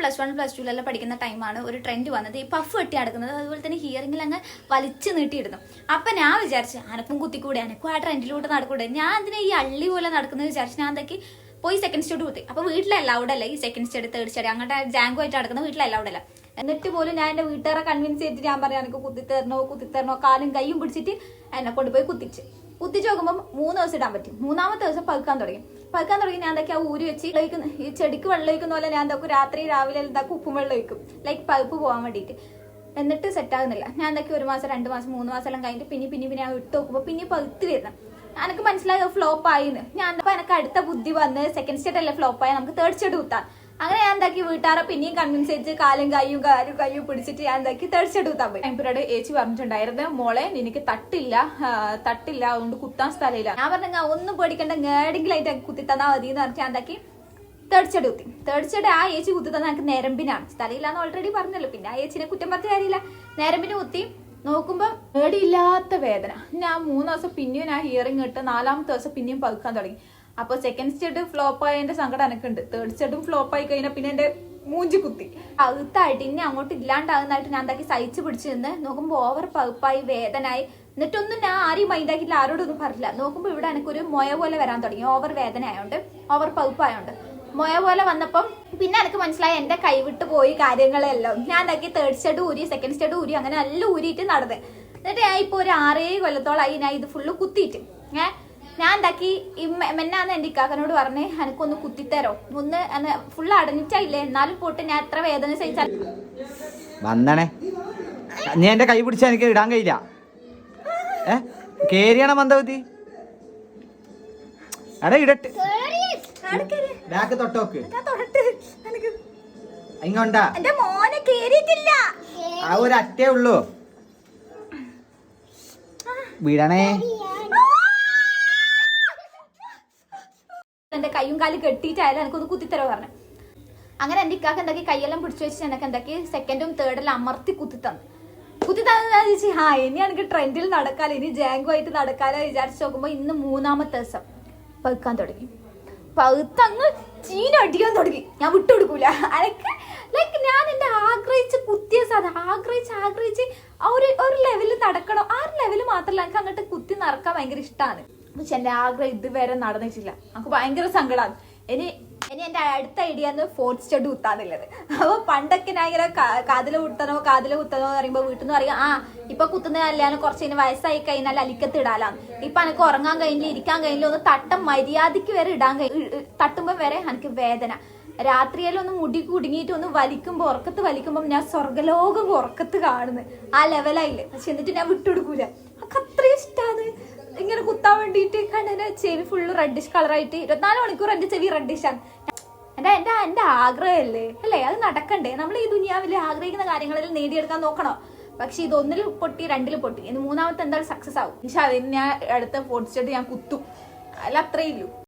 Plus one plus ടുവിലെല്ലാം പഠിക്കുന്ന ടൈമാണ് ഒരു ട്രെൻഡ് വന്നത്. ഈ പഫ് വെട്ടി അടക്കുന്നത്. അതുപോലെ തന്നെ ഹിയറിംഗിൽ അങ്ങ് വലിച്ചു നീട്ടിയിടുന്നു. അപ്പം ഞാൻ വിചാരിച്ചു അനക്കും കുത്തിക്കൂടെ അനക്കും ആ ട്രെൻഡിലൂടെ നടക്കൂടെ. ഞാൻ അതിനെ ഈ അള്ളി പോലെ നടക്കുന്നത് വിചാരിച്ചു ഞാൻ എന്തൊക്കെ? പോയി സെക്കൻഡ് സ്റ്റഡി കുത്തി. അപ്പോൾ വീട്ടിൽ അലൗഡ് അല്ല. ഈ സെക്കൻഡ് സ്റ്റഡി തേർഡ് സ്റ്റഡി അങ്ങോട്ട് ജാങ്കോ ആയിട്ട് നടക്കുന്നത് വീട്ടിൽ അലൗഡ് അല്ല. എന്നിട്ട് പോലും ഞാൻ എന്റെ വീട്ടുകാരെ കൺവിൻസ് ചെയ്തിട്ട് ഞാൻ പറയാം എനിക്ക് കുത്തി തരണോ കാലും കൈയും പിടിച്ചിട്ട് എന്നെ കൊണ്ടുപോയി കുത്തിച്ച്. കുത്തിച്ച് നോക്കുമ്പോൾ മൂന്ന് ദിവസം ഇടാൻ പറ്റും. മൂന്നാമത്തെ ദിവസം പകുക്കാൻ തുടങ്ങി. പഴുക്കാൻ തുടങ്ങി ഞാൻ എന്തൊക്കെ ആ ഊരി വെച്ച് കഴിക്കുന്ന ഈ ചെടിക്ക് വെള്ളം ഒഴിക്കുന്ന പോലെ ഞാൻ എന്താക്കും രാത്രി രാവിലെ എന്താക്കും ഉപ്പും വെള്ളം ഒഴിക്കും. ലൈക്ക് പഴുപ്പ് പോകാൻ വേണ്ടിയിട്ട്. എന്നിട്ട് സെറ്റ് ആകുന്നില്ല. ഞാൻ എന്തൊക്കെ ഒരു മാസം രണ്ട് മാസം മൂന്ന് മാസം എല്ലാം കഴിഞ്ഞിട്ട് പിന്നെ പിന്നെ പിന്നെ ഞാൻ ഇട്ട് നോക്കുമ്പോൾ പിന്നെ പഴുത്ത് വരണം എനിക്ക് മനസ്സിലായി? ഫ്ലോപ്പ് ആയിന്ന്. ഞാൻ അപ്പൊ എനിക്ക് അടുത്ത ബുദ്ധി വന്ന് സെക്കൻഡ് സ്റ്റേറ്റ് അല്ലേ ഫ്ലോപ്പ് ആയി? നമുക്ക് തേർഡ് സ്റ്റേറ്റ് കുത്താം. അങ്ങനെ ഞാൻ എന്താക്കി വീട്ടുകാരെ പിന്നെയും കൺവിൻസ് ചെയ്ത് കാലും കൈയും കാലും കൈയും പിടിച്ചിട്ട് ഞാൻ എന്താക്കി കുത്താൻ പോയി ടൈംപീരിയഡ് ഏച്ചി പറഞ്ഞിട്ടുണ്ടായിരുന്നു മോളെ നിനക്ക് തട്ടില്ല തട്ടില്ല അതുകൊണ്ട് കുത്താൻ സ്ഥലമില്ല. ഞാൻ പറഞ്ഞ ഒന്നും പേടിക്കണ്ട ഏടെങ്കിലായിട്ട് കുത്തി തന്നാൽ മതി എന്ന് പറഞ്ഞിട്ട് ഞാൻ എന്താക്കി? തേർഡ് കുത്തി തേർഡ് ആ ഏച്ചി കുത്തി തന്നെ എനിക്ക് നേരമ്പിനാണ് സ്ഥലമില്ലാന്ന് ഓൾറെഡി പറഞ്ഞല്ലോ. പിന്നെ ആ ഏച്ചിനെ കുറ്റം പറഞ്ഞ കാര്യമില്ല. നേരമ്പിന് കുത്തി. നോക്കുമ്പോൾ പേടിയില്ലാത്ത വേദന. ഞാൻ മൂന്ന് ദിവസം പിന്നെയും ഞാൻ ഹിയറിംഗ് ഇട്ട് നാലാമത്തെ ദിവസം പിന്നെയും പതുക്കാൻ തുടങ്ങി. അപ്പൊ സെക്കൻഡ് സ്റ്റെഡ് ഫ്ലോപ്പ് ആയതിന്റെ സങ്കടം എനിക്കുണ്ട് തേർഡ് സ്റ്റെഡും ഫ്ലോപ്പ് ആയി കഴിഞ്ഞാൽ പിന്നെ എന്റെ മൂഞ്ചി കുത്തി. പകുത്തായിട്ട് ഇനി അങ്ങോട്ട് ഇല്ലാണ്ടാകുന്നതായിട്ട് ഞാൻ എന്താക്കി സഹിച്ചു പിടിച്ച് നിന്ന് നോക്കുമ്പോൾ ഓവർ പകുപ്പായി വേദനായി. എന്നിട്ടൊന്നും ഞാൻ ആരെയും മൈൻഡാക്കിയില്ല ആരോടൊന്നും പറഞ്ഞില്ല നോക്കുമ്പോൾ ഇവിടെ എനിക്കൊരു മൊയ പോലെ വരാൻ തുടങ്ങി. ഓവർ വേദന ആയതുകൊണ്ട് ഓവർ പകുപ്പായതുകൊണ്ട് മൊയ പോലെ വന്നപ്പം പിന്നെ എനിക്ക് മനസ്സിലായി എന്റെ കൈവിട്ട് പോയി കാര്യങ്ങളെല്ലാം. ഞാൻ എന്താക്കി തേർഡ് സ്റ്റെഡ് ഊരി സെക്കൻഡ് സ്റ്റെഡ് ഊരി അങ്ങനെ നല്ല ഊരിയിട്ട് നടന്നത് എന്നിട്ട് ഞാൻ ഇപ്പൊ ഒരു ആറേ കൊല്ലത്തോളായി ഞാൻ ഇത് ഫുള്ള് കുത്തിയിട്ട്. ഏ? ഞാൻ എന്താക്കി മെന്നാന്ന് എന്റെ ഇക്കാക്കനോട് പറഞ്ഞ് എനിക്കൊന്ന് കുത്തിത്തരോ. ഒന്ന് ഫുള്ള് അടഞ്ഞിട്ടില്ലേ? എന്നാലും പോട്ട് ഞാൻ എത്ര വേദന സഹിച്ചാൽ വന്നണേ. നീ എന്റെ കൈ പിടിച്ചാ എനിക്ക് ഇടാൻ കഴിയില്ല. ഏ? കേരിയാണോ മന്ദവതി എടാ ഇടട്ട്. ബാക്ക് തൊട്ടോക്ക്. ഇങ്ങോണ്ടാ എന്റെ മോനെ കേറിയിട്ടില്ല. ആ ഒരു അറ്റേ ഉള്ളൂ വിടണേ. എന്റെ കൈയും കാലും കെട്ടിയിട്ടായാലും എനിക്കൊന്ന് കുത്തിത്തരോ പറഞ്ഞു. അങ്ങനെ എന്റെ ഇക്കാക്ക് എന്താക്കി കൈയെല്ലാം പിടിച്ചു വെച്ച് എനിക്ക് എന്താക്കി സെക്കൻഡും തേർഡെല്ലാം അമർത്തി കുത്തി തന്നു കുത്തി തന്നെ ചോദിച്ചു ആ ഇനി എനിക്ക് ട്രെൻഡിൽ നടക്കാലോ? ഇനി ജാങ്കോ ആയിട്ട് നടക്കാലോ? വിചാരിച്ചു നോക്കുമ്പോ ഇന്ന് മൂന്നാമത്തെ ദിവസം. പഴുക്കാൻ തുടങ്ങി. പഴുത്തങ്ങ് ചീനടിക്കാൻ തുടങ്ങി. ഞാൻ വിട്ടുകൊടുക്കൂല അനക്ക് ലൈക്ക് ഞാൻ എന്റെ ആഗ്രഹിച്ച് കുത്തിയ സാധനം ആഗ്രഹിച്ച് ആഗ്രഹിച്ച് ഒരു ഒരു ലെവലിൽ നടക്കണം? ആ ഒരു ലെവലിൽ മാത്രമല്ല എനിക്ക് അങ്ങോട്ട് കുത്തി നടക്കാൻ ഭയങ്കര ഇഷ്ടമാണ് പക്ഷെ എന്റെ ആഗ്രഹം ഇതുവരെ നടന്നിട്ടില്ല. നമുക്ക് ഭയങ്കര സങ്കടമാണ് ഇനി ഇനി എന്റെ അടുത്ത ഐഡിയ എന്ന് ഫോർത്ത് സ്റ്റഡ് കുത്താന്നുള്ളത്. അപ്പൊ പണ്ടൊക്കെ ഞാൻ ഇങ്ങനെ കാ- കാതിൽ കുത്തണോ കാതിൽ കുത്തണോ എന്ന് പറയുമ്പോൾ വീട്ടിൽ നിന്ന് പറയാം ആ ഇപ്പൊ കുത്തുന്ന കല്യാണം കുറച്ച് കഴിഞ്ഞ് വയസ്സായി കഴിഞ്ഞാൽ അലിക്കത്ത് ഇടാലാന്ന് ഇപ്പൊ എനിക്ക് ഉറങ്ങാൻ കഴിഞ്ഞില്ല ഇരിക്കാൻ കഴിഞ്ഞില്ല ഒന്ന് തട്ടം മര്യാദയ്ക്ക് വരെ ഇടാൻ കഴിയും തട്ടുമ്പോൾ വരെ എനിക്ക് വേദന. രാത്രിയെല്ലാം ഒന്ന് മുടി കുടുങ്ങിയിട്ട് ഒന്ന് വലിക്കുമ്പോൾ ഉറക്കത്ത് വലിക്കുമ്പോൾ ഞാൻ സ്വർഗലോകം ഉറക്കത്ത് കാണുന്നു. ആ ലെവലായില്ലേ പക്ഷെ എന്നിട്ട് ഞാൻ വിട്ടുകൊടുക്കൂല എനിക്ക് അത്രയും ഇഷ്ടമാണ് ഇങ്ങനെ കുത്താൻ വേണ്ടിയിട്ട് കണ്ണിന് ചെവി ഫുള്ള് റെഡിഷ് കളറായിട്ട് ഇരുപത്തിനാല് മണിക്കൂർ എന്റെ ചെവി റെഡിഷാണ് എന്റെ എന്റെ എന്റെ ആഗ്രഹമല്ലേ? അല്ലേ? അത് നടക്കണ്ടേ? നമ്മൾ ഈ ദുനിയാവിൽ ആഗ്രഹിക്കുന്ന കാര്യങ്ങളിൽ നേടിയെടുക്കാൻ നോക്കണോ? പക്ഷെ ഇത് ഒന്നിൽ പൊട്ടി രണ്ടിൽ പൊട്ടി. ഇനി മൂന്നാമത്തെ എന്തായാലും സക്സസ് ആവും? പക്ഷെ അതിന് ഞാൻ അടുത്ത പൊടിച്ചിട്ട് ഞാൻ കുത്തും. അതിൽ അത്രയില്ലു